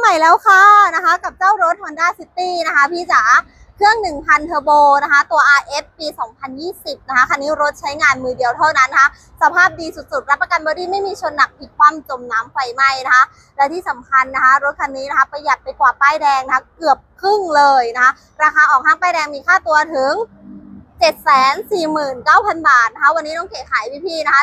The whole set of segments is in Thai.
ใหม่แล้วค่ะนะคะ กับเจ้ารถ Honda City นะคะพี่จ๋าเครื่อง 1,000 เทอร์โบนะคะ ตัว RS ปี 2020 นะคะ คันนี้รถใช้งานมือเดียวเท่านั้นนะคะ สภาพดีสุดๆ รับประกันบอดี้ไม่มีชนหนักพลิกคว่ำจมน้ำไฟไหม้นะคะ และที่สำคัญนะคะ รถคันนี้นะคะ ประหยัดไปกว่าป้ายแดงนะคะ เกือบครึ่งเลยนะคะ ราคาออกห้างป้ายแดงมีค่าตัวถึง749,000 บาทนะคะ วันนี้น้องเก๋ขายพี่ๆนะคะ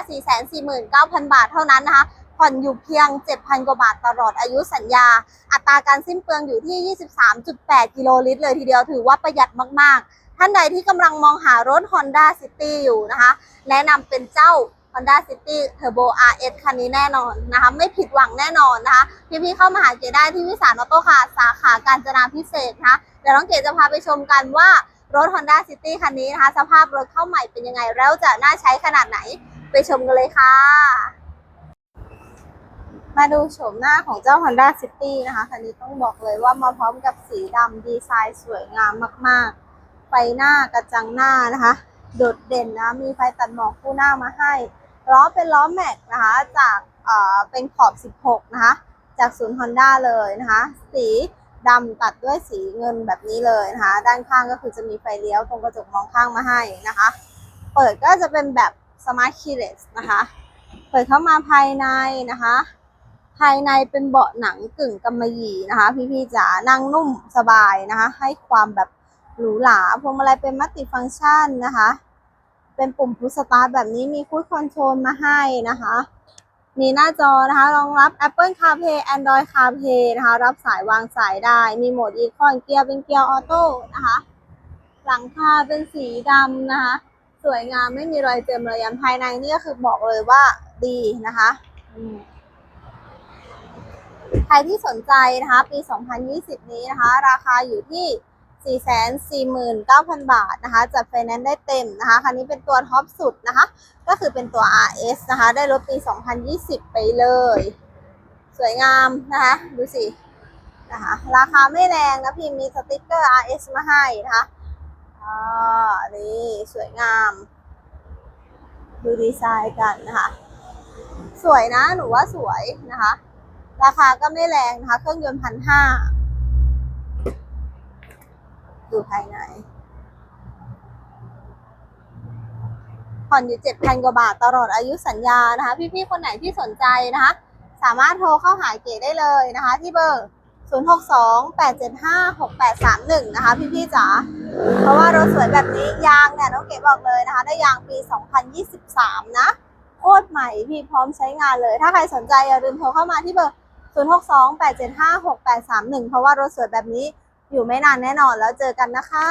449,000 บาทเท่านั้นนะคะ ผ่อนอยู่เพียง 7,000 กว่าบาทตลอดอายุสัญญา อัตราการสิ้นเปลืองอยู่ที่ 23.8 กิโลลิตรเลยทีเดียวถือว่าประหยัดมากๆ ท่านใดที่กำลังมองหารถ Honda City อยู่นะคะ แนะนำเป็นเจ้า Honda City Turbo RS คันนี้แน่นอนนะคะ ไม่ผิดหวังแน่นอนนะคะ พี่ๆเข้ามาหาเก๋ได้ที่วิสานออโต้คาสาขาการจนาพิเศษนะคะเดี๋ยวน้องเก๋จะพาไปชมกันว่ารถ Honda City คันนี้นะคะ สภาพรถเข้าใหม่เป็นยังไง แล้วจะน่าใช้ขนาดไหนไปชมกันเลยค่ะ มาดูโฉมหน้าของเจ้า Honda City นะคะ คันนี้ต้องบอกเลยว่ามาพร้อมกับสีดำดีไซน์สวยงามมากๆ ไฟหน้ากระจังหน้านะคะ โดดเด่นนะ มีไฟตัดหมอกคู่หน้ามาให้ ล้อเป็นล้อแม็กนะคะ จากเอ่อเป็นขอบ 16 นะคะ จากศูนย์ Honda เลยนะคะ สีดำตัดด้วยสีเงินแบบนี้เลยนะคะ ด้านข้างก็คือจะมีไฟเลี้ยวตรงกระจกมองข้างมาให้นะคะ เปิดก็จะเป็นแบบ Smart Keyless นะคะ เปิดเข้ามาภายในนะคะ ภายในเป็นเบาะหนังกึ่งกำมะหยี่นะคะ พี่ๆจ๋านั่งนุ่มสบายนะคะ ให้ความแบบหรูหราพวงมาลัยเป็นมัลติฟังก์ชันนะคะ เป็นปุ่มพุชสตาร์ทแบบนี้มีคูดคอนโทรลมาให้นะคะ มีหน้าจอนะคะรองรับ Apple CarPlay Android CarPlay นะคะ รับสายวางสายได้ มีโหมดอีคอนเกียร์เป็นเกียร์ออโต้นะคะ หลังคาเป็นสีดำนะคะ สวยงามไม่มีรอยเจิมรอยยันภายในนี่ก็คือบอกเลยว่าดีนะคะ อืม ใครที่สนใจนะคะปี 2020 นี้นะคะ ราคาอยู่ที่ 449,000 บาทนะคะจัดไฟแนนซ์ได้เต็มนะคะ คันนี้เป็นตัวท็อปสุดนะคะ ก็คือเป็นตัว RS นะคะ ได้รถปี 2020 ไปเลย สวยงามนะคะ ดูสินะคะราคาไม่แรงนะพี่มีสติกเกอร์ RS มาให้นะคะอ่านี่สวยงาม ดูดีไซน์กันนะคะ สวยนะหนูว่าสวยนะคะ ราคาก็ไม่แรงนะคะ เครื่องยนต์พันห้าดูภายใน ผ่อนอยู่เจ็ดพันกว่าบาทตลอดอายุสัญญานะคะ พี่ๆ คนไหนที่สนใจนะคะ สามารถโทรเข้าหาเก๋ได้เลยนะคะ ที่เบอร์ 0628756831 นะคะ พี่ๆจ๋าเพราะว่ารถสวยแบบนี้ยางเนี่ยน้องเก๋บอกเลยนะคะ ได้ยางปี 2023 นะโคตรใหม่พี่พร้อมใช้งานเลย ถ้าใครสนใจอย่าลืมโทรเข้ามาที่เบอร์ 0628756831 เพราะว่ารถสวยแบบนี้อยู่ไม่นานแน่นอนแล้วเจอกันนะคะ